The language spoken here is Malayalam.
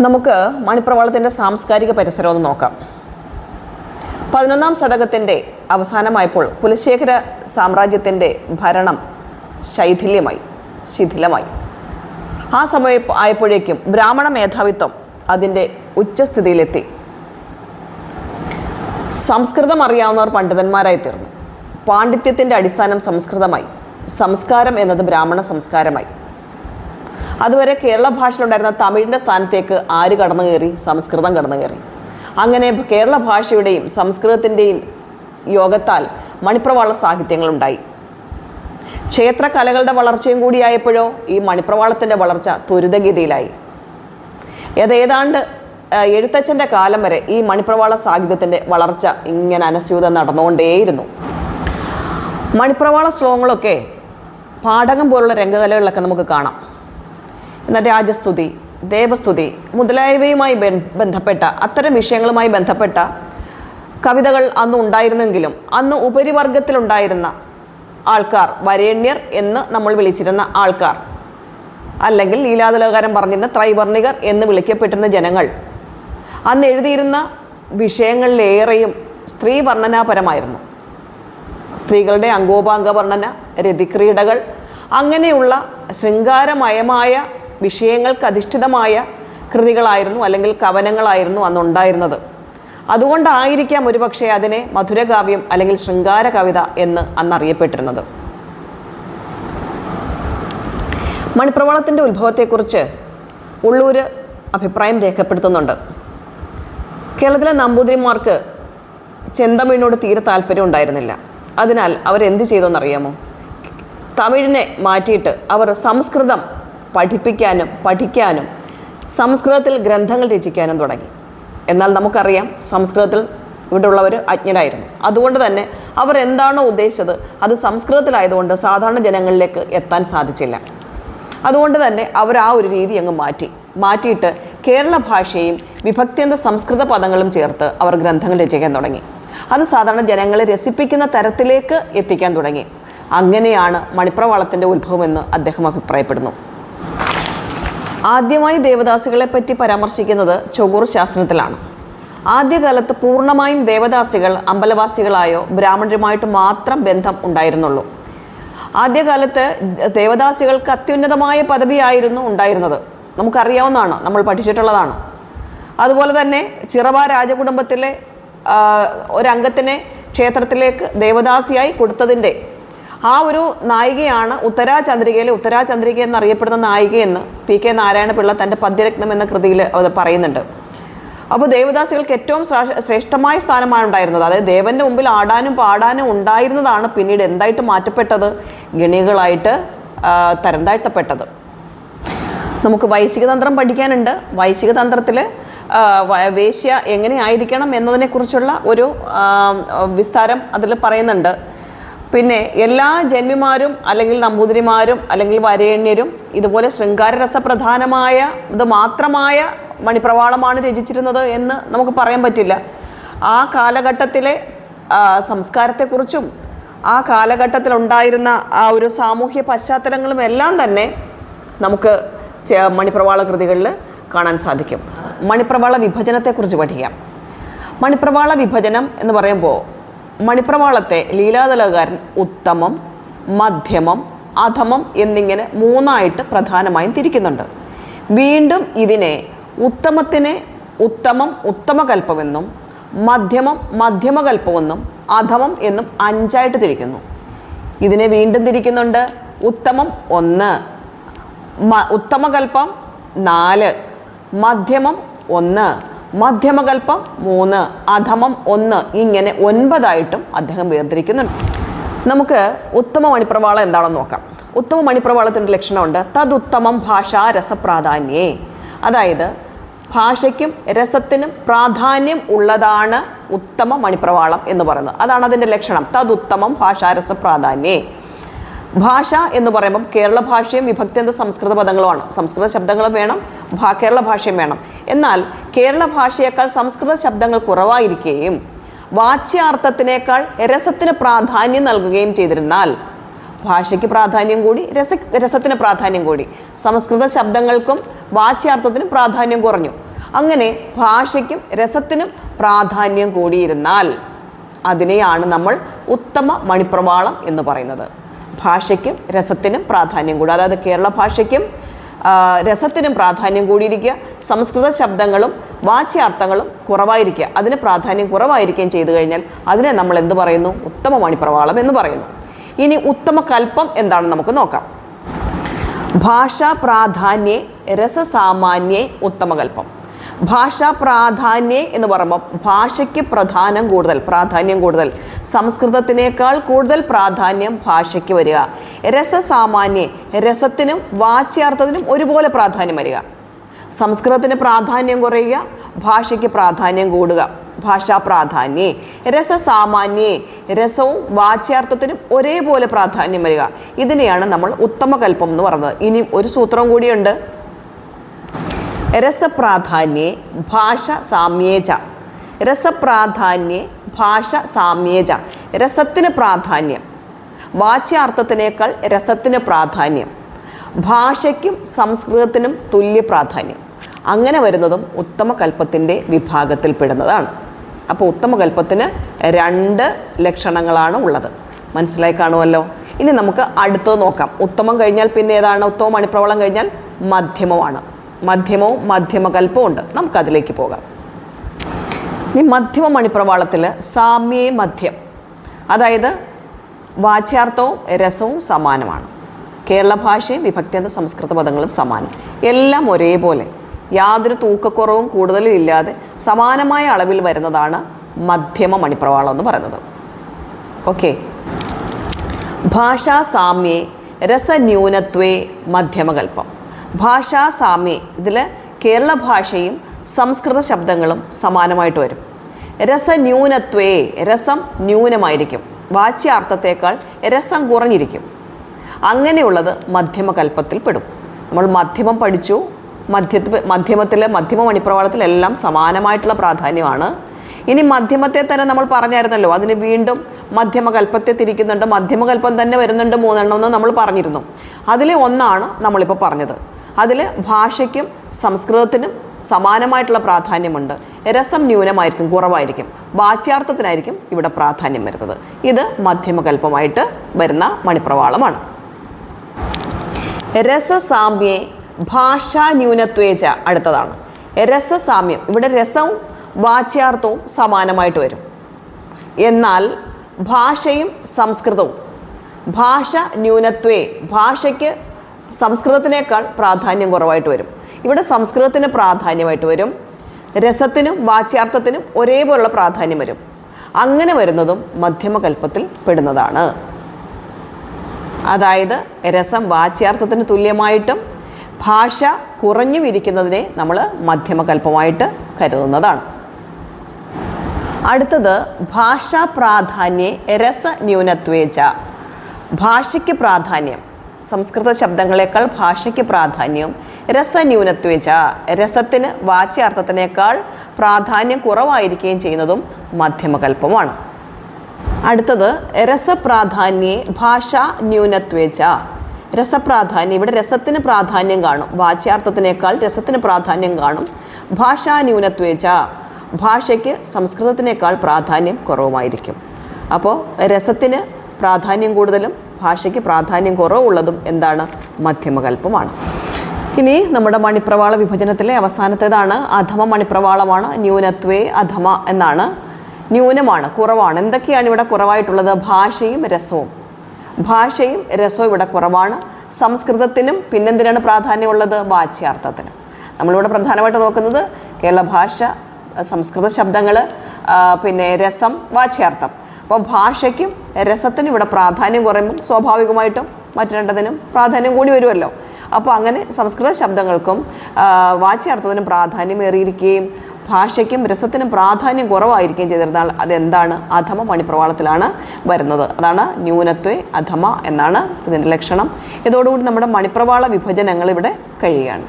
നമുക്ക് മണിപ്രവാളത്തിന്റെ സാംസ്കാരിക പരിസരം ഒന്ന് നോക്കാം. പതിനൊന്നാം ശതകത്തിന്റെ അവസാനമായപ്പോൾ കുലശേഖര സാമ്രാജ്യത്തിന്റെ ഭരണം ശൈഥില്യമായി ശിഥിലമായി. ആ സമയം ആയപ്പോഴേക്കും ബ്രാഹ്മണ മേധാവിത്വം അതിന്റെ ഉച്ചസ്ഥിതിയിലെത്തി. സംസ്കൃതം അറിയാവുന്നവർ പണ്ഡിതന്മാരായി തീർന്നു. പാണ്ഡിത്യത്തിന്റെ അടിസ്ഥാനം സംസ്കൃതമായി. സംസ്കാരം എന്നത് ബ്രാഹ്മണ സംസ്കാരമായി. അതുവരെ കേരള ഭാഷയിലുണ്ടായിരുന്ന തമിഴിന്റെ സ്ഥാനത്തേക്ക് ആര് കടന്നു കയറി സംസ്കൃതം കടന്നു കയറി അങ്ങനെ കേരള ഭാഷയുടെയും സംസ്കൃതത്തിന്റെയും യോഗത്താൽ മണിപ്രവാള സാഹിത്യങ്ങളുണ്ടായി. ക്ഷേത്ര കലകളുടെ വളർച്ചയും കൂടിയായപ്പോഴോ ഈ മണിപ്രവാളത്തിന്റെ വളർച്ച ത്വരിതഗതിയിലായി. ഏതേതാണ്ട് എഴുത്തച്ഛന്റെ കാലം വരെ ഈ മണിപ്രവാള സാഹിത്യത്തിന്റെ വളർച്ച ഇങ്ങനെ അനസ്യൂതം നടന്നുകൊണ്ടേയിരുന്നു. മണിപ്രവാള ശ്ലോകങ്ങളൊക്കെ പാഠകം പോലുള്ള രംഗകലകളിലൊക്കെ നമുക്ക് കാണാം. രാജസ്തുതി ദേവസ്തുതി മുതലായവയുമായി ബന്ധപ്പെട്ട അത്തരം വിഷയങ്ങളുമായി ബന്ധപ്പെട്ട കവിതകൾ അന്ന് ഉണ്ടായിരുന്നെങ്കിലും അന്ന് ഉപരിവർഗത്തിലുണ്ടായിരുന്ന ആൾക്കാർ വരേണ്യർ എന്ന് നമ്മൾ വിളിച്ചിരുന്ന ആൾക്കാർ അല്ലെങ്കിൽ ലീലാതലകാരം പറഞ്ഞിരുന്ന ത്രൈവർണികർ എന്ന് വിളിക്കപ്പെട്ടിരുന്ന ജനങ്ങൾ അന്ന് എഴുതിയിരുന്ന വിഷയങ്ങളിലേറെയും സ്ത്രീ വർണനാപരമായിരുന്നു. സ്ത്രീകളുടെ അംഗോപാംഗ വർണന രതിക്രീഡകൾ അങ്ങനെയുള്ള ശൃംഗാരമയമായ വിഷയങ്ങൾക്ക് അധിഷ്ഠിതമായ കൃതികളായിരുന്നു അല്ലെങ്കിൽ കവനങ്ങളായിരുന്നു അന്നുണ്ടായിരുന്നത്. അതുകൊണ്ടായിരിക്കാം ഒരുപക്ഷെ അതിനെ മധുരകാവ്യം അല്ലെങ്കിൽ ശൃംഗാര കവിത എന്ന് അന്നറിയപ്പെട്ടിരുന്നത്. മണിപ്രവാളത്തിന്റെ ഉത്ഭവത്തെക്കുറിച്ച് ഉള്ളൂര് അഭിപ്രായം രേഖപ്പെടുത്തുന്നുണ്ട്. കേരളത്തിലെ നമ്പൂതിരിമാർക്ക് ചെന്തമിഴിനോട് തീരെ താല്പര്യം ഉണ്ടായിരുന്നില്ല. അതിനാൽ അവരെന്ത് ചെയ്തെന്നറിയാമോ തമിഴിനെ മാറ്റിയിട്ട് അവർ സംസ്കൃതം പഠിപ്പിക്കാനും പഠിക്കാനും സംസ്കൃതത്തിൽ ഗ്രന്ഥങ്ങൾ രചിക്കാനും തുടങ്ങി. എന്നാൽ നമുക്കറിയാം സംസ്കൃതത്തിൽ ഇവിടെയുള്ളവർ അജ്ഞരായിരുന്നു. അതുകൊണ്ട് തന്നെ അവർ എന്താണോ ഉദ്ദേശിച്ചത് അത് സംസ്കൃതത്തിലായതുകൊണ്ട് സാധാരണ ജനങ്ങളിലേക്ക് എത്താൻ സാധിച്ചില്ല. അതുകൊണ്ട് തന്നെ അവർ ആ ഒരു രീതി അങ്ങ് മാറ്റി. മാറ്റിയിട്ട് കേരള ഭാഷയും വിഭക്തിയന്ത സംസ്കൃത പദങ്ങളും ചേർത്ത് അവർ ഗ്രന്ഥങ്ങൾ രചിക്കാൻ തുടങ്ങി. അത് സാധാരണ ജനങ്ങളെ രസിപ്പിക്കുന്ന തരത്തിലേക്ക് എത്തിക്കാൻ തുടങ്ങി. അങ്ങനെയാണ് മണിപ്രവാളത്തിന്റെ ഉത്ഭവമെന്ന് അദ്ദേഹം അഭിപ്രായപ്പെടുന്നു. ആദ്യമായി ദേവദാസികളെ പറ്റി പരാമർശിക്കുന്നത് ചൊകൂർ ശാസനത്തിലാണ്. ആദ്യകാലത്ത് പൂർണമായും ദേവദാസികൾ അമ്പലവാസികളായോ ബ്രാഹ്മണരുമായിട്ട് മാത്രം ബന്ധം ഉണ്ടായിരുന്നുള്ളൂ. ആദ്യകാലത്ത് ദേവദാസികൾക്ക് അത്യുന്നതമായ പദവിയായിരുന്നു ഉണ്ടായിരുന്നത്. നമുക്കറിയാവുന്നതാണ് നമ്മൾ പഠിച്ചിട്ടുള്ളതാണ്. അതുപോലെ തന്നെ ചിറവ രാജകുടുംബത്തിലെ ഒരംഗത്തിനെ ക്ഷേത്രത്തിലേക്ക് ദേവദാസിയായി കൊടുത്തതിന്റെ ആ ഒരു നായികയാണ് ഉത്തരാ ചന്ദ്രികയിലെ ഉത്തരാ ചന്ദ്രിക എന്നറിയപ്പെടുന്ന നായികയെന്ന് പി കെ നാരായണ പിള്ള തന്റെ പദ്യരത്നം എന്ന കൃതിയിൽ അത് പറയുന്നുണ്ട്. അപ്പോൾ ദേവദാസികൾക്ക് ഏറ്റവും ശ്രേഷ്ഠമായ സ്ഥാനമാണ് ഉണ്ടായിരുന്നത്. അതായത് ദേവന്റെ മുമ്പിൽ ആടാനും പാടാനും ഉണ്ടായിരുന്നതാണ് പിന്നീട് എന്തായിട്ട് മാറ്റപ്പെട്ടത്? ഗണികളായിട്ട് തരംതാഴ്ത്തപ്പെട്ടത്. നമുക്ക് വൈശിക തന്ത്രം പഠിക്കാനുണ്ട്. വൈശിക തന്ത്രത്തിൽ വേശ്യ എങ്ങനെയായിരിക്കണം എന്നതിനെക്കുറിച്ചുള്ള ഒരു വിസ്താരം അതിൽ പറയുന്നുണ്ട്. പിന്നെ എല്ലാ ജന്മിമാരും അല്ലെങ്കിൽ നമ്പൂതിരിമാരും അല്ലെങ്കിൽ വരേണ്യരും ഇതുപോലെ ശൃംഗാരരസപ്രധാനമായ ഇത് മാത്രമായ മണിപ്രവാളമാണ് രചിച്ചിരുന്നത് എന്ന് നമുക്ക് പറയാൻ പറ്റില്ല. ആ കാലഘട്ടത്തിലെ സംസ്കാരത്തെക്കുറിച്ചും ആ കാലഘട്ടത്തിലുണ്ടായിരുന്ന ആ ഒരു സാമൂഹ്യ പശ്ചാത്തലങ്ങളും എല്ലാം തന്നെ നമുക്ക് മണിപ്രവാള കൃതികളിൽ കാണാൻ സാധിക്കും. മണിപ്രവാള വിഭജനത്തെക്കുറിച്ച് പഠിക്കാം. മണിപ്രവാള വിഭജനം എന്ന് പറയുമ്പോൾ മണിപ്രവാളത്തെ ലീലാതലകാരൻ ഉത്തമം മധ്യമം അധമം എന്നിങ്ങനെ മൂന്നായിട്ട് പ്രധാനമായും തിരിക്കുന്നുണ്ട്. വീണ്ടും ഇതിനെ ഉത്തമത്തിനെ ഉത്തമം ഉത്തമകൽപ്പമെന്നും മധ്യമം മധ്യമകൽപ്പമെന്നും അധമം എന്നും അഞ്ചായിട്ട് തിരിക്കുന്നു. ഇതിനെ വീണ്ടും തിരിക്കുന്നുണ്ട് ഉത്തമം ഒന്ന് ഉത്തമകൽപ്പം നാല് മധ്യമം ഒന്ന്. മധ്യമകൽപ്പം മൂന്ന് അധമം ഒന്ന് ഇങ്ങനെ ഒൻപതായിട്ടും അദ്ദേഹം വേർതിരിക്കുന്നുണ്ട്. നമുക്ക് ഉത്തമ മണിപ്രവാളം എന്താണെന്ന് നോക്കാം. ഉത്തമ മണിപ്രവാളത്തിന്റെ ലക്ഷണമുണ്ട്. തതുത്തമം ഭാഷാ രസപ്രാധാന്യേ. അതായത് ഭാഷയ്ക്കും രസത്തിനും പ്രാധാന്യം ഉള്ളതാണ് ഉത്തമ മണിപ്രവാളം എന്ന് പറയുന്നത്. അതാണ് അതിന്റെ ലക്ഷണം. തതുത്തമം ഭാഷാരസ പ്രാധാന്യേ ഭാഷ എന്ന് പറയുമ്പം കേരള ഭാഷയും വിഭക്തിയന്ത സംസ്കൃത പദങ്ങളുമാണ്. സംസ്കൃത ശബ്ദങ്ങളും വേണം ഭാ കേരള ഭാഷയും വേണം. എന്നാൽ കേരള ഭാഷയേക്കാൾ സംസ്കൃത ശബ്ദങ്ങൾ കുറവായിരിക്കുകയും വാച്യാർത്ഥത്തിനേക്കാൾ രസത്തിന് പ്രാധാന്യം നൽകുകയും ചെയ്തിരുന്നാൽ ഭാഷയ്ക്ക് പ്രാധാന്യം കൂടി രസ രസത്തിന് പ്രാധാന്യം കൂടി. സംസ്കൃത ശബ്ദങ്ങൾക്കും വാച്യാർത്ഥത്തിനും പ്രാധാന്യം കുറഞ്ഞു. അങ്ങനെ ഭാഷയ്ക്കും രസത്തിനും പ്രാധാന്യം കൂടിയിരുന്നാൽ അതിനെയാണ് നമ്മൾ ഉത്തമ മണിപ്രവാളം എന്ന് പറയുന്നത്. ഭാഷയ്ക്കും രസത്തിനും പ്രാധാന്യം കൂടുക അതായത് കേരള ഭാഷയ്ക്കും രസത്തിനും പ്രാധാന്യം കൂടിയിരിക്കുക. സംസ്കൃത ശബ്ദങ്ങളും വാച്യാർത്ഥങ്ങളും കുറവായിരിക്കുക. അതിന് പ്രാധാന്യം കുറവായിരിക്കുകയും ചെയ്തു കഴിഞ്ഞാൽ അതിനെ നമ്മൾ എന്ത് പറയുന്നു? ഉത്തമ മണിപ്രവാളം എന്ന് പറയുന്നു. ഇനി ഉത്തമ കൽപ്പം എന്താണെന്ന് നമുക്ക് നോക്കാം. ഭാഷാ പ്രാധാന്യേ രസസാമാന്യേ ഉത്തമകൽപ്പം ഭാഷാ പ്രാധാന്യം എന്ന് പറയുമ്പോൾ ഭാഷയ്ക്ക് പ്രധാനം കൂടുതൽ പ്രാധാന്യം കൂടുതൽ. സംസ്കൃതത്തിനേക്കാൾ കൂടുതൽ പ്രാധാന്യം ഭാഷയ്ക്ക് വരിക. രസസാമാന്യ രസത്തിനും വാച്യാർത്ഥത്തിനും ഒരുപോലെ പ്രാധാന്യം വരിക. സംസ്കൃതത്തിന് പ്രാധാന്യം കുറയുക ഭാഷയ്ക്ക് പ്രാധാന്യം കൂടുക. ഭാഷാ പ്രാധാന്യേ രസസാമാന്യേ രസവും വാച്യാർത്ഥത്തിനും ഒരേപോലെ പ്രാധാന്യം വരിക. ഇതിനെയാണ് നമ്മൾ ഉത്തമകൽപ്പം എന്ന് പറയുന്നത്. ഇനി ഒരു സൂത്രം കൂടിയുണ്ട്. രസപ്രാധാന്യേ ഭാഷ സാമ്യേജ. രസപ്രാധാന്യേ ഭാഷ സാമ്യേജ. രസത്തിന് പ്രാധാന്യം. വാച്യാർത്ഥത്തിനേക്കാൾ രസത്തിന് പ്രാധാന്യം. ഭാഷയ്ക്കും സംസ്കൃതത്തിനും തുല്യ പ്രാധാന്യം. അങ്ങനെ വരുന്നതും ഉത്തമകൽപ്പത്തിന്റെ വിഭാഗത്തിൽപ്പെടുന്നതാണ് അപ്പോൾ ഉത്തമകൽപ്പത്തിന് രണ്ട് ലക്ഷണങ്ങളാണ് ഉള്ളത്. മനസ്സിലായി കാണുമല്ലോ? ഇനി നമുക്ക് അടുത്തത് നോക്കാം. ഉത്തമം കഴിഞ്ഞാൽ പിന്നെ ഏതാണ്? ഉത്തമം മണിപ്രവളം കഴിഞ്ഞാൽ മധ്യമമാണ്. മധ്യമവും മധ്യമകൽപ്പവും ഉണ്ട്. നമുക്കതിലേക്ക് പോകാം. ഇനി മധ്യമ മണിപ്രവാളത്തിൽ സാമ്യേ മധ്യം. അതായത് വാച്യാർത്ഥവും രസവും സമാനമാണ്. കേരള ഭാഷയും വിഭക്തിയന്ത സംസ്കൃത പദങ്ങളും സമാനം. എല്ലാം ഒരേപോലെ. യാതൊരു തൂക്കക്കുറവും കൂടുതലും ഇല്ലാതെ സമാനമായ അളവിൽ വരുന്നതാണ് മധ്യമ മണിപ്രവാളം എന്ന് പറയുന്നത്. ഓക്കെ. ഭാഷാ സാമ്യേ രസന്യൂനത്വേ മധ്യമകൽപ്പം. ഭാഷാ സാമ്യ ഇതിൽ കേരള ഭാഷയും സംസ്കൃത ശബ്ദങ്ങളും സമാനമായിട്ട് വരും. രസന്യൂനത്വേ രസം ന്യൂനമായിരിക്കും. വാച്യാർത്ഥത്തേക്കാൾ രസം കുറഞ്ഞിരിക്കും. അങ്ങനെയുള്ളത് മധ്യമകൽപ്പത്തിൽ പെടും നമ്മൾ മധ്യമം പഠിച്ചു മധ്യ മധ്യമത്തിൽ മധ്യമ മണിപ്രവാളത്തിലെല്ലാം സമാനമായിട്ടുള്ള പ്രാധാന്യമാണ്. ഇനി മധ്യമത്തെ തന്നെ നമ്മൾ പറഞ്ഞായിരുന്നല്ലോ അതിന് വീണ്ടും മധ്യമകൽപ്പത്തെ തിരിക്കുന്നുണ്ട് മധ്യമകൽപ്പം തന്നെ വരുന്നുണ്ട് മൂന്നെണ്ണം എന്ന് നമ്മൾ പറഞ്ഞിരുന്നു. അതിലെ ഒന്നാണ് നമ്മളിപ്പോൾ പറഞ്ഞത്. അതിൽ ഭാഷയ്ക്കും സംസ്കൃതത്തിനും സമാനമായിട്ടുള്ള പ്രാധാന്യമുണ്ട്. രസം ന്യൂനമായിരിക്കും കുറവായിരിക്കും. വാച്യാർത്ഥത്തിനായിരിക്കും ഇവിടെ പ്രാധാന്യം വരുന്നത്. ഇത് മധ്യമകൽപ്പമായിട്ട് വരുന്ന മണിപ്രവാളമാണ്. രസസാമ്യേ ഭാഷാ ന്യൂനത്വേച അടുത്തതാണ്. രസസാമ്യം ഇവിടെ രസവും വാച്യാർത്ഥവും സമാനമായിട്ട് വരും. എന്നാൽ ഭാഷയും സംസ്കൃതവും ഭാഷ ന്യൂനത്വേ ഭാഷയ്ക്ക് സംസ്കൃതത്തിനേക്കാൾ പ്രാധാന്യം കുറവായിട്ട് വരും. ഇവിടെ സംസ്കൃതത്തിന് പ്രാധാന്യമായിട്ട് വരും. രസത്തിനും വാച്യാർത്ഥത്തിനും ഒരേപോലുള്ള പ്രാധാന്യം വരും. അങ്ങനെ വരുന്നതും മധ്യമകൽപ്പത്തിൽ പെടുന്നതാണ്. അതായത് രസം വാച്യാർത്ഥത്തിന് തുല്യമായിട്ടും ഭാഷ കുറഞ്ഞു ഇരിക്കുന്നതിനെ നമ്മൾ മധ്യമകൽപ്പമായിട്ട് കരുതുന്നതാണ്. അടുത്തത് ഭാഷാ പ്രാധാന്യേ രസ ന്യൂനത്വേച്ച ഭാഷയ്ക്ക് പ്രാധാന്യം. സംസ്കൃത ശബ്ദങ്ങളെക്കാൾ ഭാഷയ്ക്ക് പ്രാധാന്യം രസന്യൂനത്വേച രസത്തിന് വാച്യാർത്ഥത്തിനേക്കാൾ പ്രാധാന്യം കുറവായിരിക്കുകയും ചെയ്യുന്നതും മധ്യമകൽപ്പമാണ്. അടുത്തത് രസപ്രാധാന്യേ ഭാഷാ ന്യൂനത്വേച്ച രസപ്രാധാന്യം ഇവിടെ രസത്തിന് പ്രാധാന്യം കാണും വാച്യാർത്ഥത്തിനേക്കാൾ രസത്തിന് പ്രാധാന്യം കാണും ഭാഷാ ന്യൂനത്വേച്ച ഭാഷയ്ക്ക് സംസ്കൃതത്തിനേക്കാൾ പ്രാധാന്യം കുറവുമായിരിക്കും. അപ്പോൾ രസത്തിന് പ്രാധാന്യം കൂടുതലും ഭാഷയ്ക്ക് പ്രാധാന്യം കുറവുള്ളതും എന്താണ്? മധ്യമകൽപ്പമാണ്. ഇനി നമ്മുടെ മണിപ്രവാള വിഭജനത്തിലെ അവസാനത്തേതാണ്. അധമ മണിപ്രവാളമാണ് ന്യൂനത്വേ അധമ എന്നാണ്. ന്യൂനമാണ് കുറവാണ്. എന്തൊക്കെയാണ് ഇവിടെ കുറവായിട്ടുള്ളത്? ഭാഷയും രസവും. ഭാഷയും രസവും ഇവിടെ കുറവാണ്. സംസ്കൃതത്തിനും പിന്നെന്തിനാണ് പ്രാധാന്യമുള്ളത്? വാച്യാർത്ഥത്തിനും. നമ്മളിവിടെ പ്രധാനമായിട്ട് നോക്കുന്നത് കേരള ഭാഷ സംസ്കൃത ശബ്ദങ്ങൾ പിന്നെ രസം വാച്യാർത്ഥം. അപ്പോൾ ഭാഷയ്ക്കും രസത്തിനും ഇവിടെ പ്രാധാന്യം കുറയുമ്പം സ്വാഭാവികമായിട്ടും മറ്റു രണ്ടതിനും പ്രാധാന്യം കൂടി വരുമല്ലോ. അപ്പോൾ അങ്ങനെ സംസ്കൃത ശബ്ദങ്ങൾക്കും വാച്യാർത്ഥത്തിനും പ്രാധാന്യമേറിയിരിക്കുകയും ഭാഷയ്ക്കും രസത്തിനും പ്രാധാന്യം കുറവായിരിക്കുകയും ചെയ്തിരുന്നാൽ അതെന്താണ്? അധമ മണിപ്രവാളത്തിലാണ് വരുന്നത്. അതാണ് ന്യൂനത്വേ അധമ എന്നാണ് ഇതിന്റെ ലക്ഷണം. ഇതോടുകൂടി നമ്മുടെ മണിപ്രവാള വിഭജനങ്ങൾ ഇവിടെ കഴിയുകയാണ്.